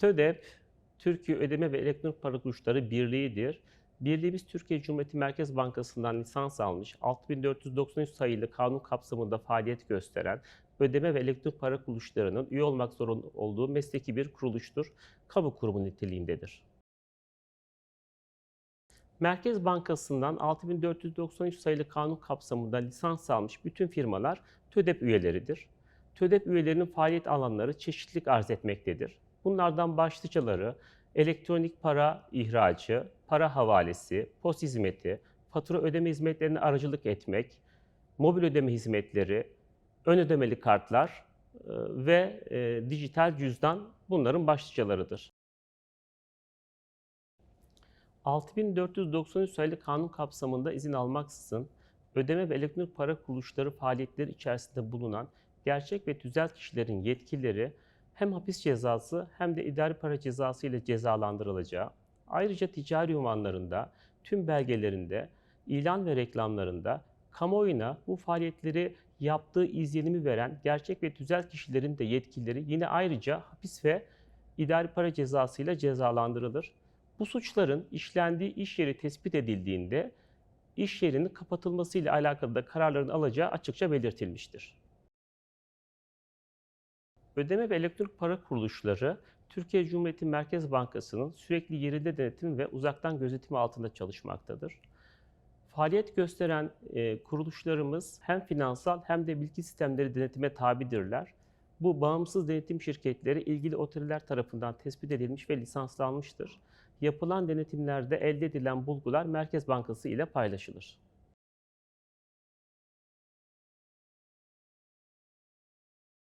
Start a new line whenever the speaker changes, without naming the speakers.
TÖDEP, Türkiye Ödeme ve Elektronik Para Kuruluşları Birliği'dir. Birliğimiz Türkiye Cumhuriyeti Merkez Bankası'ndan lisans almış, 6493 sayılı kanun kapsamında faaliyet gösteren ödeme ve elektronik para kuruluşlarının üye olmak zorunda olduğu mesleki bir kuruluştur. Kamu kurumu niteliğindedir. Merkez Bankası'ndan 6493 sayılı kanun kapsamında lisans almış bütün firmalar TÖDEP üyeleridir. TÖDEP üyelerinin faaliyet alanları çeşitlilik arz etmektedir. Bunlardan başlıcaları elektronik para ihracı, para havalesi, post hizmeti, fatura ödeme hizmetlerine aracılık etmek, mobil ödeme hizmetleri, ön ödemeli kartlar e, ve e, dijital cüzdan bunların başlıcalarıdır. 6493 sayılı kanun kapsamında izin almaksızın ödeme ve elektronik para kuruluşları faaliyetleri içerisinde bulunan gerçek ve tüzel kişilerin yetkileri hem hapis cezası hem de idari para cezası ile cezalandırılacağı, ayrıca ticari ünvanlarında, tüm belgelerinde, ilan ve reklamlarında kamuoyuna bu faaliyetleri yaptığı izlenimi veren gerçek ve tüzel kişilerin de yetkileri yine ayrıca hapis ve idari para cezası ile cezalandırılır. Bu suçların işlendiği iş yeri tespit edildiğinde iş yerinin kapatılması ile alakalı da kararların alacağı açıkça belirtilmiştir. Ödeme ve elektronik para kuruluşları Türkiye Cumhuriyeti Merkez Bankası'nın sürekli yerinde denetim ve uzaktan gözetim altında çalışmaktadır. Faaliyet gösteren e, kuruluşlarımız hem finansal hem de bilgi sistemleri denetime tabidirler. Bu bağımsız denetim şirketleri ilgili otoriteler tarafından tespit edilmiş ve lisanslanmıştır. Yapılan denetimlerde elde edilen bulgular Merkez Bankası ile paylaşılır.